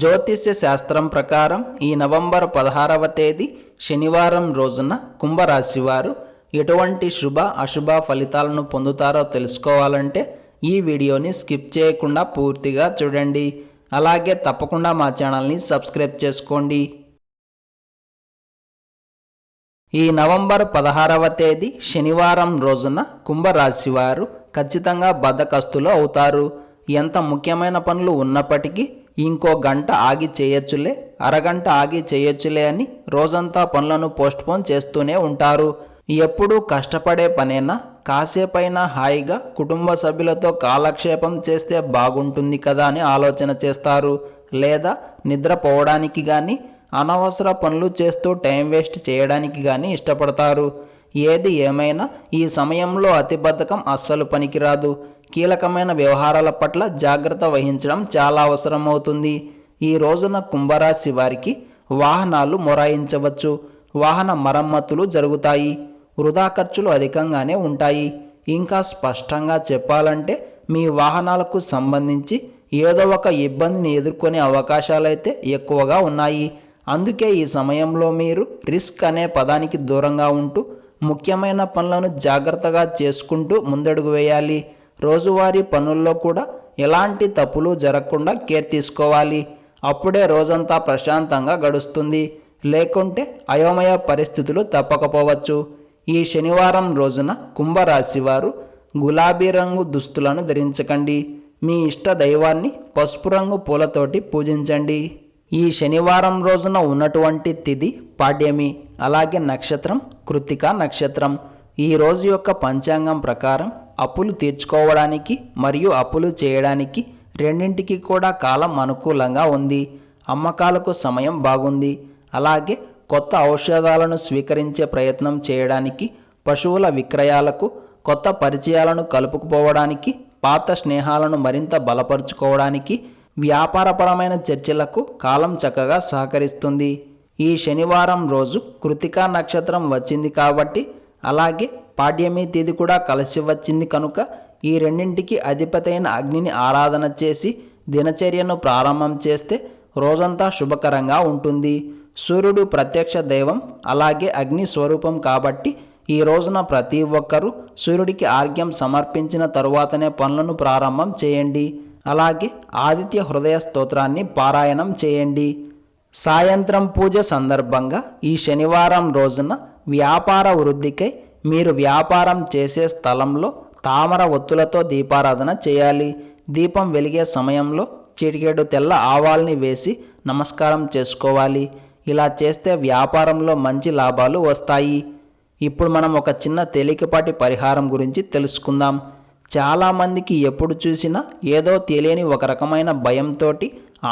జ్యోతిష్య శాస్త్రం ప్రకారం ఈ నవంబర్ పదహారవ తేదీ శనివారం రోజున కుంభరాశి వారు ఎటువంటి శుభ అశుభ ఫలితాలను పొందుతారో తెలుసుకోవాలంటే ఈ వీడియోని స్కిప్ చేయకుండా పూర్తిగా చూడండి. అలాగే తప్పకుండా మా ఛానల్ని సబ్స్క్రైబ్ చేసుకోండి. ఈ నవంబర్ పదహారవ తేదీ శనివారం రోజున కుంభరాశి వారు ఖచ్చితంగా బద్దకస్తులు అవుతారు. ఎంత ముఖ్యమైన పనులు ఉన్నప్పటికీ ఇంకో గంట ఆగి చేయొచ్చులే అరగంట ఆగి చేయొచ్చులే అని రోజంతా పనులను పోస్ట్పోన్ చేస్తూనే ఉంటారు. ఎప్పుడూ కష్టపడే పనేనా? కాసేపైనా హాయిగా కుటుంబ సభ్యులతో కాలక్షేపం చేస్తే బాగుంటుంది కదా అని ఆలోచన చేస్తారు. లేదా నిద్రపోవడానికి కానీ అనవసర పనులు చేస్తూ టైం వేస్ట్ చేయడానికి కానీ ఇష్టపడతారు. ఏది ఏమైనా ఈ సమయంలో అతిబద్ధకం అస్సలు పనికిరాదు. కీలకమైన వ్యవహారాల పట్ల జాగ్రత్త వహించడం చాలా అవసరమవుతుంది. ఈ రోజున కుంభరాశి వారికి వాహనాలు మొరాయించవచ్చు. వాహన మరమ్మతులు జరుగుతాయి. వృధా ఖర్చులు అధికంగానే ఉంటాయి. ఇంకా స్పష్టంగా చెప్పాలంటే మీ వాహనాలకు సంబంధించి ఏదో ఒక ఇబ్బందిని ఎదుర్కొనే అవకాశాలైతే ఎక్కువగా ఉన్నాయి. అందుకే ఈ సమయంలో మీరు రిస్క్ అనే పదానికి దూరంగా ఉంటూ ముఖ్యమైన పనులను జాగ్రత్తగా చేసుకుంటూ ముందడుగు వేయాలి. రోజువారీ పనుల్లో కూడా ఎలాంటి తప్పులు జరగకుండా కేర్ తీసుకోవాలి. అప్పుడే రోజంతా ప్రశాంతంగా గడుస్తుంది. లేకుంటే అయోమయ పరిస్థితులు తప్పకపోవచ్చు. ఈ శనివారం రోజున కుంభరాశి వారు గులాబీ రంగు దుస్తులను ధరించకండి. మీ ఇష్ట దైవాన్ని పసుపు రంగు పూలతోటి పూజించండి. ఈ శనివారం రోజున ఉన్నటువంటి తిథి పాడ్యమి అలాగే నక్షత్రం కృతిక నక్షత్రం. ఈ రోజు యొక్క పంచాంగం ప్రకారం అప్పులు తీర్చుకోవడానికి మరియు అప్పులు చేయడానికి రెండింటికి కూడా కాలం అనుకూలంగా ఉంది. అమ్మకాలకు సమయం బాగుంది. అలాగే కొత్త ఔషధాలను స్వీకరించే ప్రయత్నం చేయడానికి పశువుల విక్రయాలకు కొత్త పరిచయాలను కలుపుకుపోవడానికి పాత స్నేహాలను మరింత బలపరుచుకోవడానికి వ్యాపారపరమైన చర్చలకు కాలం చక్కగా సహకరిస్తుంది. ఈ శనివారం రోజు కృతికా నక్షత్రం వచ్చింది కాబట్టి అలాగే పాడ్యమి తేదీ కూడా కలిసి వచ్చింది కనుక ఈ రెండింటికి అధిపతైన అగ్నిని ఆరాధన చేసి దినచర్యను ప్రారంభం చేస్తే రోజంతా శుభకరంగా ఉంటుంది. సూర్యుడు ప్రత్యక్ష దైవం అలాగే అగ్ని స్వరూపం కాబట్టి ఈ రోజున ప్రతి ఒక్కరూ సూర్యుడికి ఆర్ఘ్యం సమర్పించిన తరువాతనే పనులను ప్రారంభం చేయండి. అలాగే ఆదిత్య హృదయ స్తోత్రాన్ని పారాయణం చేయండి. సాయంత్రం పూజ సందర్భంగా ఈ శనివారం రోజున వ్యాపార వృద్ధికై మీరు వ్యాపారం చేసే స్థలంలో తామర ఒత్తులతో దీపారాధన చేయాలి. దీపం వెలిగే సమయంలో చిటికెడు తెల్ల ఆవాల్ని వేసి నమస్కారం చేసుకోవాలి. ఇలా చేస్తే వ్యాపారంలో మంచి లాభాలు వస్తాయి. ఇప్పుడు మనం ఒక చిన్న తేలికపాటి పరిహారం గురించి తెలుసుకుందాం. చాలామందికి ఎప్పుడు చూసినా ఏదో తెలియని ఒక రకమైన భయంతోటి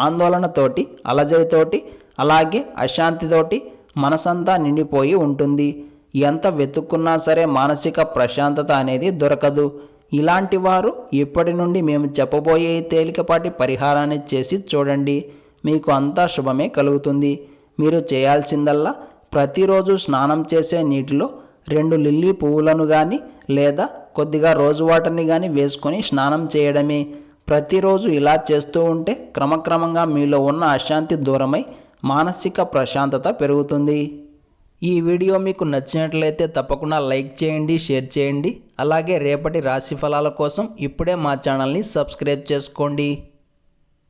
ఆందోళనతోటి అలజడితోటి అలాగే అశాంతితోటి మనసంతా నిండిపోయి ఉంటుంది. ఎంత వెతుక్కున్నా సరే మానసిక ప్రశాంతత అనేది దొరకదు. ఇలాంటి వారు ఇప్పటి నుండి మేము చెప్పబోయే తేలికపాటి పరిహారాన్ని చేసి చూడండి. మీకు అంతా శుభమే కలుగుతుంది. మీరు చేయాల్సిందల్లా ప్రతిరోజు స్నానం చేసే నీటిలో రెండు లిల్లీ పువ్వులను కానీ లేదా కొద్దిగా రోజు వాటర్ని కానీ వేసుకొని స్నానం చేయడమే. ప్రతిరోజు ఇలా చేస్తూ ఉంటే క్రమక్రమంగా మీలో ఉన్న అశాంతి దూరమై మానసిక ప్రశాంతత పెరుగుతుంది. ఈ వీడియో మీకు నచ్చినట్లయితే తప్పకుండా లైక్ చేయండి షేర్ చేయండి. అలాగే రేపటి రాశి ఫలాల కోసం ఇప్పుడే మా ఛానల్ని సబ్స్క్రైబ్ చేసుకోండి.